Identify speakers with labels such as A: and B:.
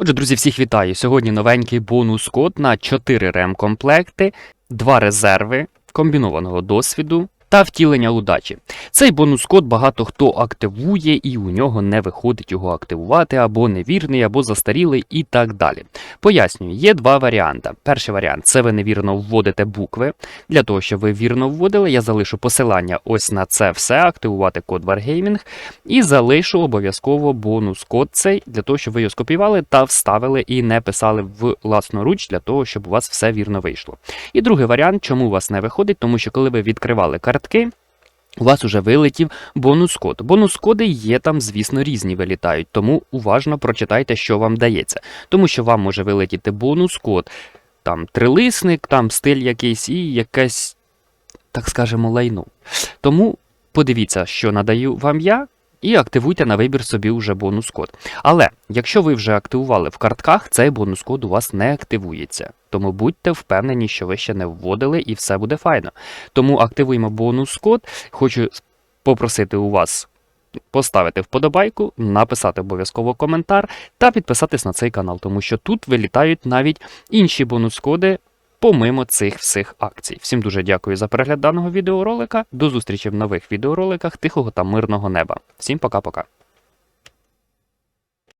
A: Отже, друзі, всіх вітаю. Сьогодні новенький бонус код на 4 ремкомплекти, 2 резерви комбінованого досвіду та втілення удачі. Цей бонус код багато хто активує, і у нього не виходить його активувати, або невірний, або застарілий, і так далі. Пояснюю, є два варіанти. Перший варіант це ви невірно вводите букви. Для того, щоб ви вірно вводили, я залишу посилання ось на це все, активувати код Wargaming, і залишу обов'язково бонус код цей для того, щоб ви його скопіювали та вставили і не писали власноруч для того, щоб у вас все вірно вийшло. І другий варіант, чому у вас не виходить, тому що коли ви відкривали картки. У вас уже вилетів бонус-код. Бонус-коди є там, звісно, різні вилітають, тому уважно прочитайте, що вам дається. Тому що вам може вилетіти бонус-код, там трилисник, там стиль якийсь і якесь, так скажемо, лайно. Тому подивіться, що надаю вам я, і активуйте на вибір собі вже бонус-код. Але якщо ви вже активували в картках, цей бонус-код у вас не активується. Тому будьте впевнені, що ви ще не вводили і все буде файно. Тому активуємо бонус-код. Хочу попросити у вас поставити вподобайку, написати обов'язково коментар та підписатись на цей канал, тому що тут вилітають навіть інші бонус-коди. Помимо цих всіх акцій. Всім дуже дякую за перегляд даного відеоролика. До зустрічі в нових відеороликах тихого та мирного неба. Всім пока-пока.